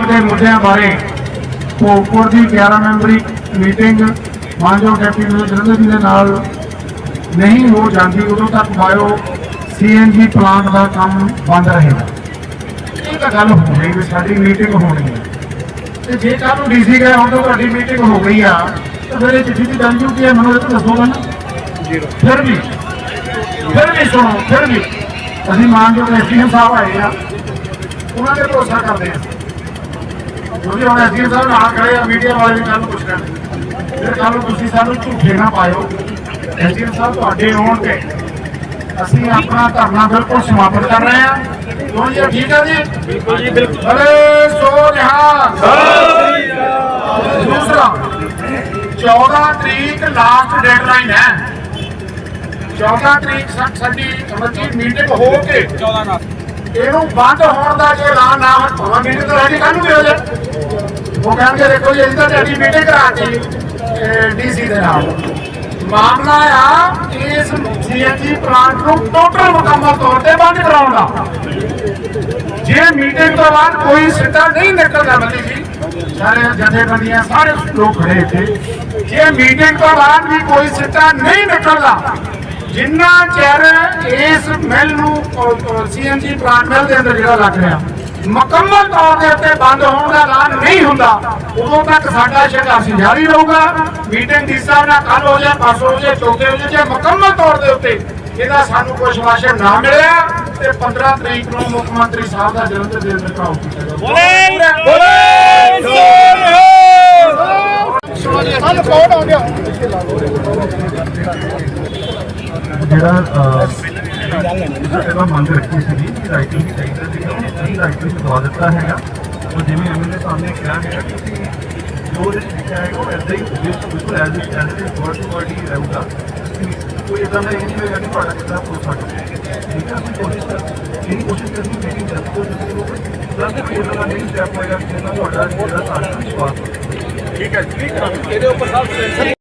Plant ਦੇ ਮੁੱਦਿਆਂ ਬਾਰੇ ਭੋਗਪੁਰ ਦੀ 11 ਮੈਂਬਰੀ ਮੀਟਿੰਗ ਮਾਨਯੋਗ ਡਿਪਟੀ ਮੇਅਰ ਜਲੰਧਰ ਜੀ ਦੇ ਨਾਲ ਨਹੀਂ ਹੋ ਜਾਂਦੀ, ਉਦੋਂ ਤੱਕ ਬਾਇਓ ਸੀਐਨਜੀ ਪਲਾਂਟ ਦਾ ਕੰਮ ਬੰਦ ਰਹੇਗਾ। ਇਹ ਤਾਂ ਗੱਲ ਹੋ ਗਈ ਵੀ ਸਾਡੀ ਮੀਟਿੰਗ ਹੋਣੀ ਹੈ। ਤੇ ਜੇ ਕੱਲ ਨੂੰ ਡੀਸੀ ਗਏ ਹੁਣ ਤਾਂ ਤੁਹਾਡੀ ਮੀਟਿੰਗ ਹੋ ਗਈ ਆ, ਤਾਂ ਫਿਰ ਇਹ ਚਿੱਠੀ ਦੀ ਗੱਲ ਕਿਉਂ ਕੀ ਹੈ, ਮੈਨੂੰ ਇਹ ਤਾਂ ਦੱਸੋਗਾ ਨਾ ਫਿਰ ਵੀ ਫਿਰ ਵੀ ਸੁਣੋ, ਫਿਰ ਵੀ। ਅਸੀਂ ਮਾਨਯੋਗ ਐਸਡੀਐਮ ਸਾਹਿਬ ਆਏ ਆ, ਉਹਨਾਂ ਦੇ ਭਰੋਸਾ ਕਰਦੇ ਆ। ਕਿਉਂਕਿ ਹੁਣ ਐਸਡੀਐਮ ਸਾਹਿਬ ਨਾਲ ਖੜੇ ਆ ਮੀਡੀਆ ਵਾਲੇ ਵੀ ਕੱਲ ਨੂੰ ਪੁੱਛ ਲੈਣ ਫਿਰ ਕੱਲ ਨੂੰ ਤੁਸੀਂ ਸਾਨੂੰ ਝੂਠੇ ਨਾ ਪਾਇਓ ਐਸਡੀਐਮ ਸਾਹਿਬ ਤੁਹਾਡੇ ਆਉਣ ਤੇ ਅਸੀਂ ਆਪਣਾ ਧਰਨਾ ਬਿਲਕੁਲ ਸਮਾਪਤ ਕਰ ਰਹੇ ਹਾਂ ਕਿਉਂ ਜੀ ਠੀਕ ਹੈ ਜੀ? ਬਿਲਕੁਲ ਜੀ ਬਿਲਕੁਲ। ਅਰੇ ਸੋ ਨਿਹਾਲ। ਦੂਸਰਾ 14 ਤਰੀਕ ਲਾਸਟ ਡੈਡਲਾਈਨ ਹੈ। 14 ਤਰੀਕ ਸਾਡੀ ਅਮਰਜੀਤ ਮੀਟਿੰਗ ਹੋ ਕੇ 14 ਨਾਲ। ਇਹਨੂੰ ਬੰਦ ਹੋਣ ਦਾ ਜੇ ਐਲਾਨ ਨਾ ਹੋਵੇ ਮੀਟਿੰਗ ਤਾਂ ਸਾਡੀ ਕੱਲ ਨੂੰ ਵੀ ਹੋ ਜਾਏ ਉਹ ਕਹਿੰਦੇ ਦੇਖੋ ਜੀ, ਅਸੀਂ ਤਾਂ ਤੁਹਾਡੀ ਮੀਟਿੰਗ ਕਰਾਤੀ ਡੀਸੀ ਦੇ ਨਾਲ। ਮਾਮਲਾ ਆ, ਇਸ ਸੀਐਨਜੀ ਪਲਾਂਟ ਨੂੰ ਟੋਟਲ ਮੁਕੰਮਲ ਤੌਰ ਤੇ ਬੰਦ ਕਰਾਉਣ ਦਾ। ਜੇ ਮੀਟਿੰਗ ਤੋਂ ਬਾਅਦ ਕੋਈ ਸਿੱਟਾ ਨਹੀਂ ਨਿਕਲਦਾ ਮੱਲੀ ਜੀ ਸਾਰੇ ਜਥੇਬੰਦੀਆਂ, ਸਾਰੇ ਲੋਕ ਖੜੇ ਇੱਥੇ। ਜੇ ਮੀਟਿੰਗ ਤੋਂ ਬਾਅਦ ਵੀ ਕੋਈ ਸਿੱਟਾ ਨਹੀਂ ਨਿਕਲਦਾ, ਜਿੰਨਾ ਚਿਰ ਇਸ ਮਿਲ ਨੂੰ ਸੀਐਨਜੀ ਪਲਾਂਟ ਮਿਲ ਦੇ ਅੰਦਰ ਜਿਹੜਾ ਲੱਗ ਰਿਹਾ ਮੁਕੰਮਲ ਤੌਰ ਦੇ ਉੱਤੇ ਬੰਦ ਹੋਣ ਦਾ ਐਲਾਨ ਨਹੀਂ ਹੁੰਦਾ ਉਦੋਂ ਤੱਕ ਸਾਡਾ ਸੰਘਰਸ਼ ਜਾਰੀ ਰਹੂਗਾ। ਮੀਟਿੰਗ ਦੀ ਸਾਹਿਬ ਨਾਲ ਕੱਲ ਹੋ ਜਾਏ ਪਰਸੋਂ ਹੋ ਜਾਏ ਚੌਥੇ ਹੋ ਜਾਏ ਜੇ ਮੁਕੰਮਲ ਤੌਰ ਦੇ ਉੱਤੇ ਇਹਦਾ ਸਾਨੂੰ ਕੋਈ ਸ਼ਵਾਸ਼ਨ ਨਾ ਮਿਲਿਆ ਤੇ 15 ਤਰੀਕ ਨੂੰ ਮੁੱਖ ਮੰਤਰੀ ਸਾਹਿਬ ਦਾ ਜਨਮ ਦਿਨ ਦੇ ਘਾਉ ਕੀਤਾ ਜਾਊਗਾ ਜਿਹੜਾ ਇਹਦਾ ਮੰਗ ਰੱਖੀ ਸੀਗੀ ਕਿ ਰਾਈਟਿੰਗ ਵੀ ਚਾਹੀਦਾ ਸੀਗਾ ਅਸੀਂ ਰਾਈਟਿੰਗ ਦਵਾ ਦਿੱਤਾ ਹੈਗਾ ਉਹ ਜਿਵੇਂ ਐਮਐਲਏ ਸਾਹਮਣੇ ਕਿਹਾ ਹੈਗਾ ਕਿ ਤੁਸੀਂ ਜੋ ਉਹਦੇ 'ਚ ਲਿਖਿਆ ਹੈਗਾ ਉਹ ਐਦਾਂ ਹੀ ਬਿਲਕੁਲ as it as it word to word ਹੀ ਰਹੂਗਾ ਕੋਈ ਇਦਾਂ ਦਾ ਇਹ ਨਹੀਂ ਹੋਏਗਾ ਕਿ ਤੁਹਾਡਾ ਕਿੱਦਾਂ ਹੋ ਸਕਦਾ ਠੀਕ ਹੈ ਅਸੀਂ ਕੋਸ਼ਿਸ਼ ਕਰ ਇਹ ਕੋਸ਼ਿਸ਼ ਕਰਨੀ ਮੀਟਿੰਗ ਜਲਦੀ ਤੋਂ ਜਲਦੀ ਹੋਵੇ ਤਾਂ ਕਿ ਕੋਈ ਇਦਾਂ ਦਾ ਨਹੀਂ ਸਟੈਪ ਹੋਏਗਾ ਕਿ ਜਿਹਨਾਂ ਤੁਹਾਡਾ ਜਿਹੜਾ ਸਾਡਾ ਵਿਸ਼ਵਾਸ ਹੋਵੇ ਠੀਕ ਹੈ ਜੀ ਇਹਦੇ ਉੱਪਰ ਸਭ